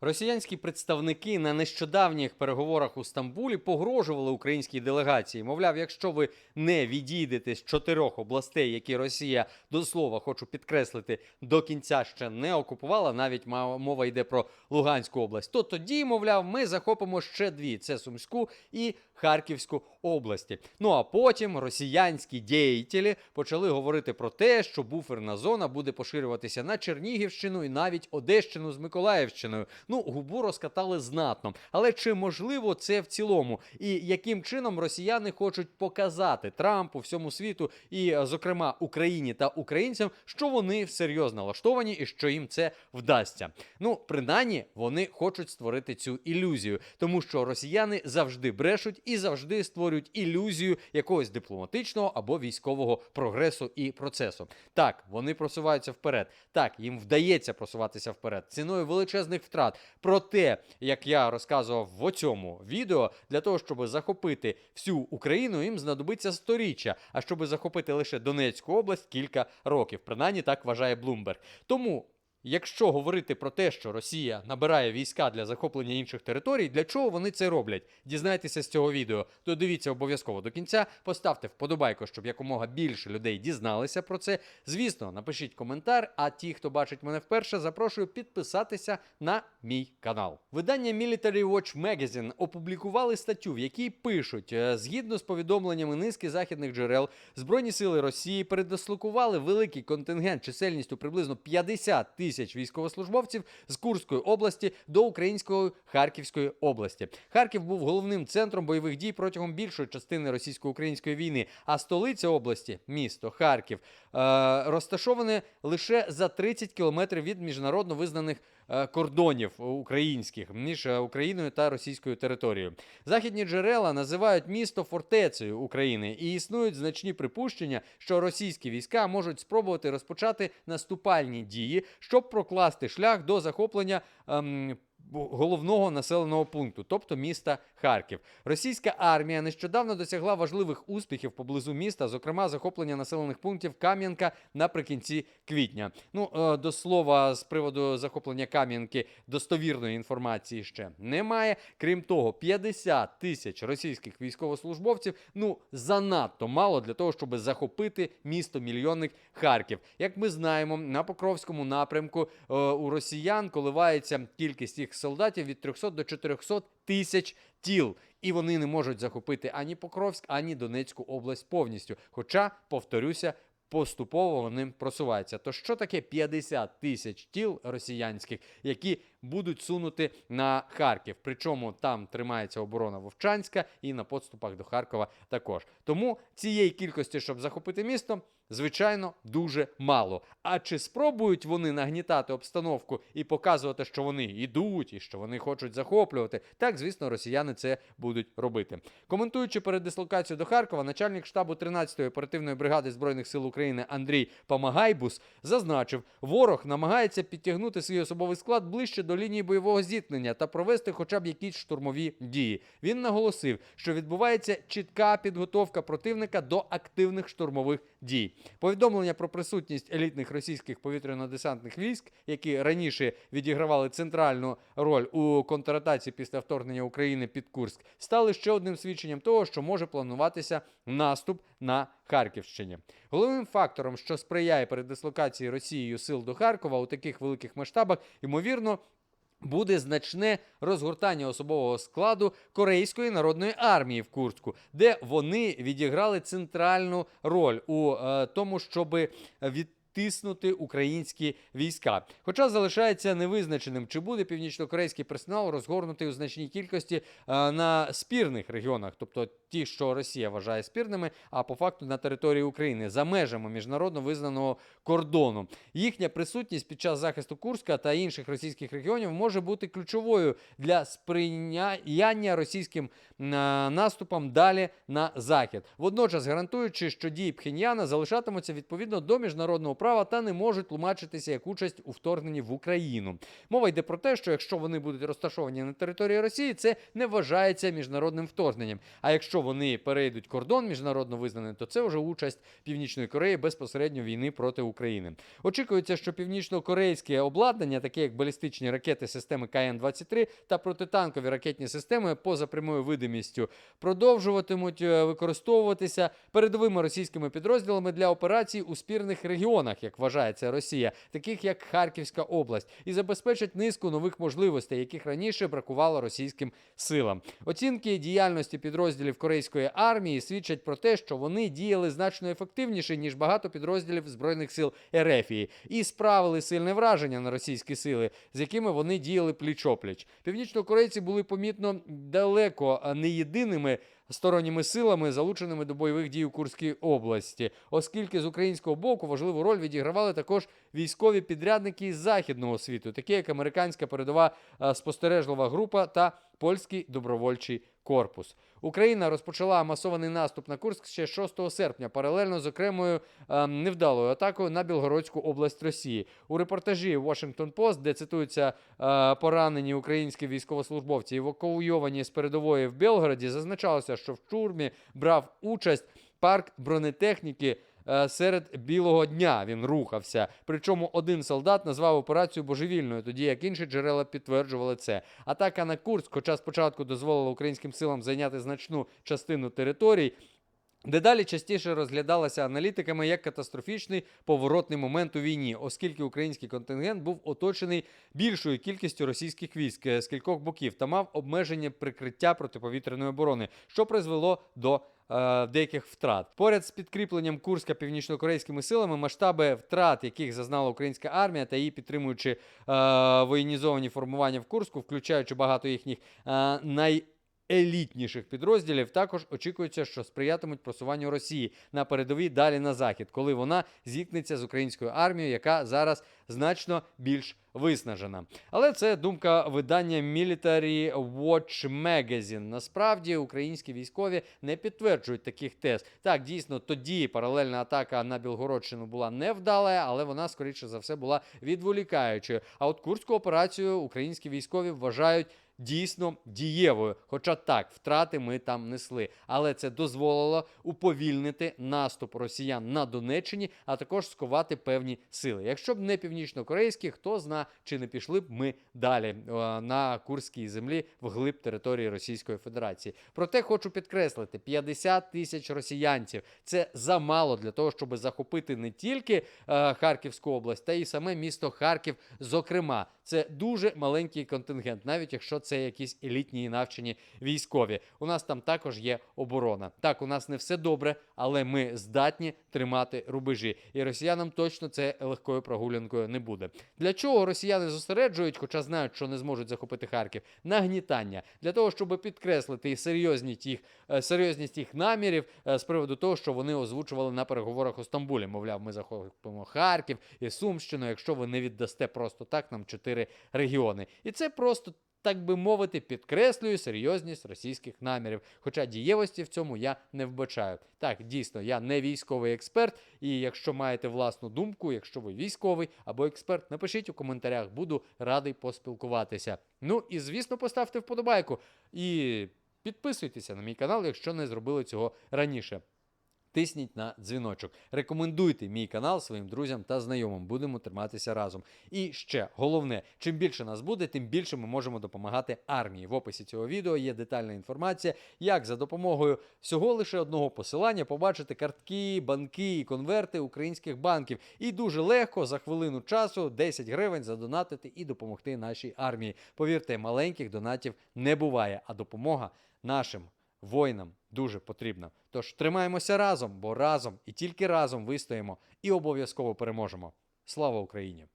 Росіянські представники на нещодавніх переговорах у Стамбулі погрожували українській делегації. Мовляв, якщо ви не відійдете з чотирьох областей, які Росія до слова хочу підкреслити, до кінця ще не окупувала, навіть мова йде про Луганську область, то тоді, мовляв, ми захопимо ще дві: це Сумську і Харківську області. Ну а потім росіянські діятелі почали говорити про те, що буферна зона буде поширюватися на Чернігівщину і навіть Одещину з Миколаївщиною. Ну, губу розкатали знатно. Але чи можливо це в цілому? І яким чином росіяни хочуть показати Трампу, всьому світу і, зокрема, Україні та українцям, що вони всерйоз налаштовані і що їм це вдасться? Ну, принаймні, вони хочуть створити цю ілюзію, тому що росіяни завжди брешуть і завжди створюють ілюзію якогось дипломатичного або військового прогресу і процесу. Так, вони просуваються вперед. Так, їм вдається просуватися вперед ціною величезних втрат. Проте, як я розказував в цьому відео, для того, щоб захопити всю Україну, їм знадобиться сторіччя. А щоб захопити лише Донецьку область, кілька років. Принаймні так вважає Блумберг. Тому. Якщо говорити про те, що Росія набирає війська для захоплення інших територій, для чого вони це роблять? Дізнайтеся з цього відео. То дивіться обов'язково до кінця. Поставте вподобайку, щоб якомога більше людей дізналися про це. Звісно, напишіть коментар. А ті, хто бачить мене вперше, запрошую підписатися на мій канал. Видання Military Watch Magazine опублікували статтю, в якій пишуть: е, згідно з повідомленнями низки західних джерел, збройні сили Росії передислокували великий контингент чисельністю приблизно 50 тисяч військовослужбовців з Курської області до української Харківської області. Харків був головним центром бойових дій протягом більшої частини російсько-української війни, а столиця області, місто Харків, е, розташоване лише за 30 кілометрів від міжнародно визнаних кордонів українських між е, Україною та російською територією. Західні джерела називають місто фортецею України і існують значні припущення, що російські війська можуть спробувати розпочати наступальні дії, щоб прокласти шлях до захоплення. ем, Головного населеного пункту, тобто міста Харків, російська армія нещодавно досягла важливих успіхів поблизу міста, зокрема захоплення населених пунктів Кам'янка наприкінці квітня. Ну е, до слова, з приводу захоплення Кам'янки достовірної інформації ще немає. Крім того, 50 тисяч російських військовослужбовців ну занадто мало для того, щоб захопити місто мільйонник Харків. Як ми знаємо, на Покровському напрямку е, у росіян коливається кількість їх солдатів від 300 до 400 тисяч тіл. І вони не можуть захопити ані Покровськ, ані Донецьку область повністю. Хоча, повторюся, поступово вони просуваються. То що таке 50 тисяч тіл росіянських, які будуть сунути на Харків? Причому там тримається оборона Вовчанська і на подступах до Харкова також. Тому цієї кількості, щоб захопити місто, звичайно, дуже мало. А чи спробують вони нагнітати обстановку і показувати, що вони йдуть і що вони хочуть захоплювати? Так, звісно, росіяни це будуть робити. Коментуючи передислокацію до Харкова, начальник штабу 13-ї оперативної бригади збройних сил України Андрій Памагайбус зазначив, ворог намагається підтягнути свій особовий склад ближче до лінії бойового зіткнення та провести хоча б якісь штурмові дії. Він наголосив, що відбувається чітка підготовка противника до активних штурмових дій. Повідомлення про присутність елітних російських повітряно-десантних військ, які раніше відігравали центральну роль у контратаці після вторгнення України під Курськ, стали ще одним свідченням того, що може плануватися наступ на Харківщині. Головним фактором, що сприяє передислокації Росією сил до Харкова у таких великих масштабах, ймовірно. Буде значне розгортання особового складу Корейської народної армії в Курську, де вони відіграли центральну роль у е, тому, щоб відтиснути українські війська. Хоча залишається невизначеним, чи буде північнокорейський персонал розгорнутий у значній кількості е, на спірних регіонах, тобто ті, що Росія вважає спірними, а по факту на території України за межами міжнародно визнаного кордону. Їхня присутність під час захисту Курська та інших російських регіонів може бути ключовою для сприяння російським е, наступам далі на захід, водночас гарантуючи, що дії Пхеньяна залишатимуться відповідно до міжнародного права права та не можуть тлумачитися як участь у вторгненні в Україну. Мова йде про те, що якщо вони будуть розташовані на території Росії, це не вважається міжнародним вторгненням. А якщо вони перейдуть кордон міжнародно визнаний, то це вже участь Північної Кореї безпосередньо війни проти України. Очікується, що північно-корейське обладнання, таке як балістичні ракети системи КН-23 та протитанкові ракетні системи, поза прямою видимістю, продовжуватимуть е, використовуватися передовими російськими підрозділами для операцій у спірних регіонах, як вважається Росія, таких як Харківська область, і забезпечать низку нових можливостей, яких раніше бракувало російським силам. Оцінки діяльності підрозділів корейської армії свідчать про те, що вони діяли значно ефективніше ніж багато підрозділів збройних сил Ерефії, і справили сильне враження на російські сили, з якими вони діяли пліч-опліч. Північнокорейці були помітно далеко не єдиними сторонніми силами, залученими до бойових дій у Курській області, оскільки з українського боку важливу роль відігравали також військові підрядники із західного світу, такі як американська передова е, спостережлива група та польський добровольчий корпус. Україна розпочала масований наступ на Курськ ще 6 серпня, паралельно з окремою е, невдалою атакою на Білгородську область Росії. У репортажі Washington Post, де цитуються е, поранені українські військовослужбовці, евакуйовані з передової в Білгороді, зазначалося, що в штурмі брав участь парк бронетехніки. Е, Серед білого дня він рухався. Причому один солдат назвав операцію божевільною, тоді як інші джерела підтверджували це. Атака на Курськ, хоча спочатку дозволила українським силам зайняти значну частину територій, Дедалі частіше розглядалася аналітиками як катастрофічний поворотний момент у війні, оскільки український контингент був оточений більшою кількістю російських військ е, з кількох боків та мав обмеження прикриття протиповітряної оборони, що призвело до е, деяких втрат. Поряд з підкріпленням Курська північнокорейськими силами, масштаби втрат, яких зазнала українська армія, та її підтримуючи е, воєнізовані формування в Курську, включаючи багато їхніх е, най елітніших підрозділів також очікується, що сприятимуть просуванню Росії на передовій далі на захід, коли вона зіткнеться з українською армією, яка зараз значно більш виснажена. Але це думка видання Military Watch Magazine. Насправді українські військові не підтверджують таких тез. Так, дійсно, тоді паралельна атака на Білгородщину була невдала, але вона скоріше за все була відволікаючою. А от курську операцію українські військові вважають дійсно дієвою. Хоча так, втрати ми там несли. Але це дозволило уповільнити наступ росіян на Донеччині, а також сковати певні сили. Якщо б не північнокорейські, хто зна, чи не пішли б ми далі е, на Курській землі вглиб території Російської Федерації. Проте хочу підкреслити: 50 тисяч росіянців це замало для того, щоб захопити не тільки е, Харківську область, та й саме місто Харків. Зокрема, це дуже маленький контингент, навіть якщо це якісь елітні і навчені військові. У нас там також є оборона. Так, у нас не все добре, але ми здатні тримати рубежі. І росіянам точно це легкою прогулянкою не буде. Для чого росіяни зосереджують, хоча знають, що не зможуть захопити Харків, нагнітання для того, щоб підкреслити серйозність їх, е, серйозність їх намірів е, з приводу того, що вони озвучували на переговорах у Стамбулі. Мовляв, ми захопимо Харків і Сумщину, якщо ви не віддасте просто так нам чотири регіони. І це просто. Так би мовити, підкреслюю серйозність російських намірів. Хоча дієвості в цьому я не вбачаю. Так, дійсно, я не військовий експерт, і якщо маєте власну думку, якщо ви військовий або експерт, напишіть у коментарях, буду радий поспілкуватися. Ну і звісно, поставте вподобайку і підписуйтеся на мій канал, якщо не зробили цього раніше. Тисніть на дзвіночок. Рекомендуйте мій канал своїм друзям та знайомим. Будемо триматися разом. І ще головне: чим більше нас буде, тим більше ми можемо допомагати армії. В описі цього відео є детальна інформація, як за допомогою всього лише одного посилання побачити картки, банки і конверти українських банків. І дуже легко за хвилину часу 10 гривень задонатити і допомогти нашій армії. Повірте, маленьких донатів не буває, а допомога нашим воїнам дуже потрібна. Тож тримаємося разом, бо разом і тільки разом вистоїмо і обов'язково переможемо. Слава Україні!